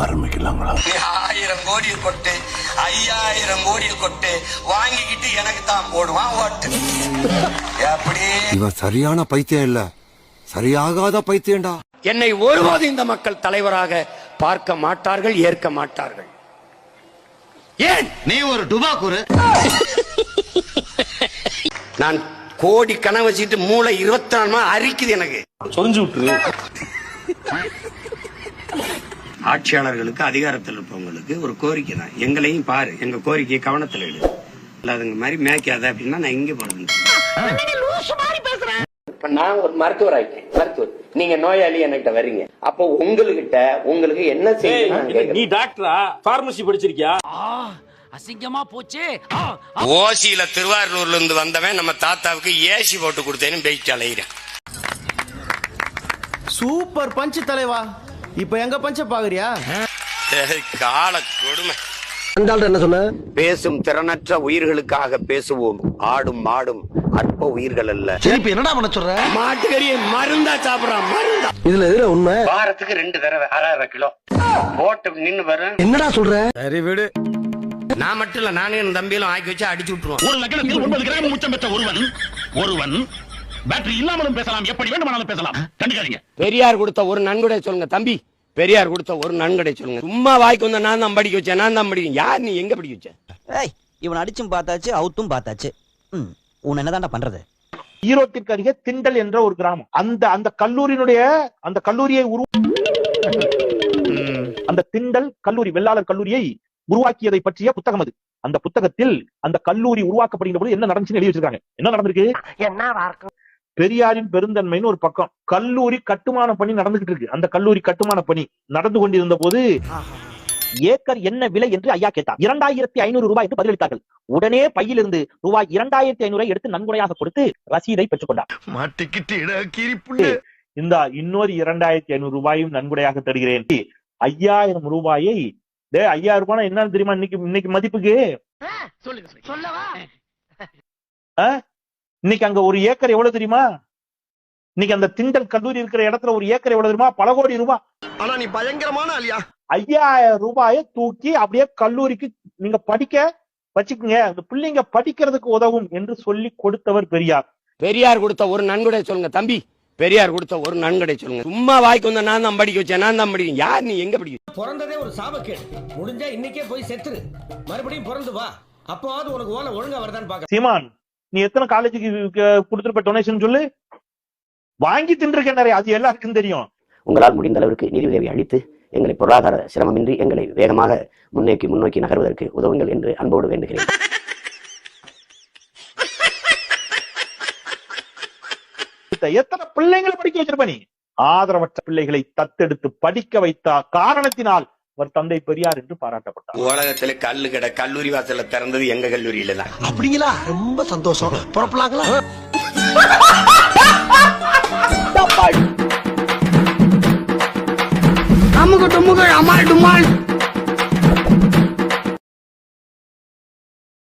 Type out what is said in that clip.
ஆரம்பிக்கலாங்களா? ஆயிரம் கோடியை கொட்டு ஐயாயிரம் கோடியை கொட்டு வாங்கிக்கிட்டு எனக்கு தான் போடுவான் ஓட்டு. எப்படி? இவன் சரியான பைத்தியம் இல்ல. சரியாகாத பைத்தியம்டா. என்னை ஒருபோது இந்த மக்கள் தலைவராக பார்க்க மாட்டார்கள் ஏற்க மாட்டார்கள். ஏன்? நீ ஒரு டுபாக்குரு நான் கோடி கனவு வச்சுட்டு மூளை இருபத்தி நாலு மணி அரிக்குது எனக்கு. சொரிஞ்சு விட்டுரு. ஆட்சியாளர்களுக்கு அதிகாரத்தில் இருப்பவங்களுக்கு ஒரு கோரிக்கை தான். எங்களையும் பாரு எங்க கோரிக்கையை கவனத்தில் எடு இல்லாதங்க மாதிரி மேய்க்காத அப்படின்னா நான் இங்க போறது இப்ப நான் ஒரு மருத்துவர் ஆயிட்டேன். மருத்துவர் நீங்க நோயாளி என்கிட்ட வர்றீங்க. அப்போ உங்ககிட்ட உங்களுக்கு என்ன செய்யணும். நீ டாக்டரா? பார்மசி படிச்சிருக்கியா? அசிங்கமா போச்சே. ஓசியில திருவாரூர்ல இருந்து வந்தவன் நம்ம தாத்தாவுக்கு ஏசி போட்டு கொடுத்தேன்னு பெயிட் அலைகிறேன் சூப்பர் பஞ்சு தலைவா. இப்ப எங்க பஞ்ச பாக்குறியா? கால கொடுமை. என்ன சொன்ன? பேசும் திறனற்ற உயிர்களுக்காக பேசுவோம். ஆடும் மாடும் அற்ப உயிர்கள் அல்ல. சரி இப்ப என்னடா பண்ண சொல்ற? மாட்டுக்கறியை மருந்தா சாப்பிடுறான் மருந்தா. இதுல எதுல உண்மை? வாரத்துக்கு ரெண்டு தடவை அரை அரை கிலோ. போட்டு நின்னு வரும் என்னடா சொல்ற? சரி விடு. நான் மட்டும் இல்ல நானே என் தம்பியிலும் ஆக்கி வச்சு அடிச்சு விட்டுருவோம். ஒரு லக்னத்தில் ஒன்பது கிராம் உச்சம் பெற்ற ஒருவன் ஒருவன் பேட்டரி இல்லாமலும் பேசலாம் எப்படி வேண்டுமானாலும் பேசலாம். கண்டுக்காதீங்க. பெரியார் கொடுத்த ஒரு நன்கொடை சொல்லுங்க தம்பி. பெரியார் கொடுத்த ஒரு நன்கொடை சொல்லுங்க. சும்மா வாய்க்கு வந்த நான் தான் படிக்க வச்சேன் நான் தான் படிக்க யார் நீ எங்க படிக்க வச்ச? ஏய் இவன் அடிச்சும் பார்த்தாச்சு அவுத்தும் பார்த்தாச்சு. ம் உன் என்னதான்டா பண்றது? ஈரோட்டிற்கு அருகே திண்டல் என்ற ஒரு கிராமம். அந்த அந்த கல்லூரியினுடைய அந்த கல்லூரியை உரு அந்த திண்டல் கல்லூரி வெள்ளாளர் கல்லூரியை உருவாக்கியதை பற்றிய புத்தகம் அது. அந்த புத்தகத்தில் அந்த கல்லூரி உருவாக்கப்படுகிற போது என்ன நடந்துச்சுன்னு எழுதி வச்சிருக்காங்க. என்ன நடந்திருக்கு? பெரியாரின் பெருந்தன்மைன்னு ஒரு பக்கம். கல்லூரி கட்டுமான பணி நடந்துகிட்டு இருக்கு. அந்த கல்லூரி கட்டுமான பணி நடந்து கொண்டிருந்த போது ஏக்கர் என்ன விலை என்று ஐயா கேட்டார். இரண்டாயிரத்தி ஐநூறு ரூபாய் என்று பதிலளித்தார்கள். உடனே பையிலிருந்து ரூபாய் இரண்டாயிரத்தி ஐநூறை எடுத்து நன்கொடையாக கொடுத்து ரசீதை பெற்றுக் கொண்டார். மாட்டிக்கிட்டு கீரிப்புள்ள இந்த இன்னொரு இரண்டாயிரத்தி ஐநூறு ரூபாயும் நன்கொடையாக தருகிறேன். ஐயாயிரம் ரூபாயை டே ஐயாயிரம் ரூபாய் என்னன்னு தெரியுமா இன்னைக்கு இன்னைக்கு மதிப்புக்கு? இன்னைக்கு அங்க ஒரு ஏக்கர் எவ்வளவு தெரியுமா? இன்னைக்கு அந்த திண்டல் கல்லூரி இருக்கிற இடத்துல ஒரு ஏக்கர் எவ்வளவு தெரியுமா? பல கோடி ரூபாய். ஆனா நீ பயங்கரமான ஆளியா? ஐயாயிரம் ரூபாயை தூக்கி அப்படியே கல்லூரிக்கு நீங்க படிக்க வச்சுக்கோங்க. அந்த பிள்ளைங்க படிக்கிறதுக்கு உதவும் என்று சொல்லி கொடுத்தவர் பெரியார். பெரியார் கொடுத்த ஒரு நன்கொடை சொல்லுங்க தம்பி. பெரியார் கொடுத்த ஒரு நன்கொடை சொல்லுங்க. சும்மா வாய்க்கு வந்த நான் தான் படிக்க வச்சேன் நான் தான் படிக்க யார் நீ? எங்க படிக்க பிறந்ததே ஒரு சாபக்கேடு. முடிஞ்சா இன்னைக்கே போய் செத்துரு. மறுபடியும் பிறந்து வா. அப்போவாது உனக்கு ஓலை ஒழுங்கா வருதான்னு பாக்க சீமான் நீ எத்தனை காலேஜுக்கு கொடுத்துருப்ப டொனேஷன் சொல்லு. வாங்கி தின்றுக்க நிறைய. அது எல்லாருக்கும் தெரியும். உங்களால் முடிந்த அளவிற்கு நிதி உதவி அளித்து எங்களை பொருளாதார சிரமமின்றி எங்களை வேகமாக முன்னோக்கி முன்னோக்கி நகர்வதற்கு உதவுங்கள் என்று அன்போடு வேண்டுகிறேன். எத்தனை பிள்ளைங்களை படிக்க வச்சிருப்ப நீ? ஆதரவற்ற பிள்ளைகளை தத்தெடுத்து படிக்க வைத்த காரணத்தினால் அவர் தந்தை பெரியார் என்று பாராட்டப்பட்டார். உலகத்துல கல்லு கடை கல்லூரி வாசல திறந்தது எங்க கல்லூரியில தான். அப்படிங்களா? ரொம்ப சந்தோஷம். புறப்படலாங்களா அமுக டுமுக அமால் டுமால்.